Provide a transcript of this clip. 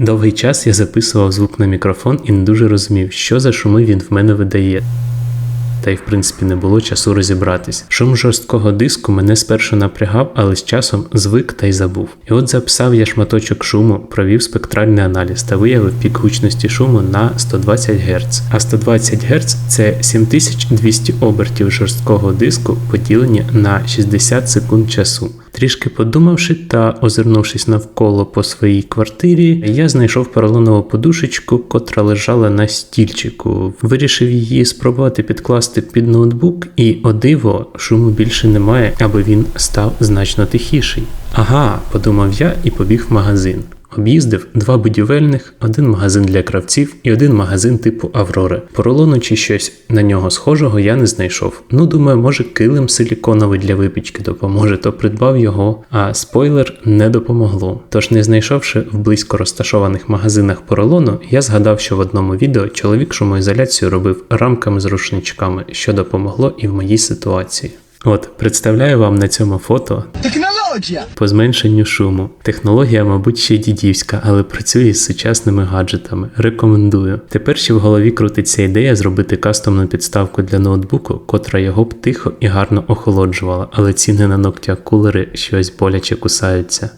Довгий час я записував звук на мікрофон і не дуже розумів, що за шуми він в мене видає. Та й в принципі не було часу розібратись. Шум жорсткого диску мене спершу напрягав, але з часом звик та й забув. І от записав я шматочок шуму, провів спектральний аналіз та виявив пік гучності шуму на 120 Гц. А 120 Гц це 7200 обертів жорсткого диску, поділені на 60 секунд часу. Трішки подумавши та озирнувшись навколо по своїй квартирі, я знайшов поролонову подушечку, котра лежала на стільчику. Вирішив її спробувати підкласти під ноутбук, і о диво, шуму більше немає, аби він став значно тихіший. Ага, подумав я і побіг в магазин. Об'їздив два будівельних, один магазин для кравців і один магазин типу Аврори. Поролону чи щось на нього схожого я не знайшов. Ну, думаю, може килим силіконовий для випічки допоможе, то придбав його, а спойлер не допомогло. Тож, не знайшовши в близько розташованих магазинах поролону, я згадав, що в одному відео чоловік шумоізоляцію робив рамками з рушничками, що допомогло і в моїй ситуації. От, представляю вам на цьому фото Технологія! По зменшенню шуму. Технологія, мабуть, ще дідівська, але працює з сучасними гаджетами. Рекомендую. Тепер ще в голові крутиться ідея зробити кастомну підставку для ноутбуку, котра його б тихо і гарно охолоджувала, але ціни на ногтя кулери щось боляче кусаються.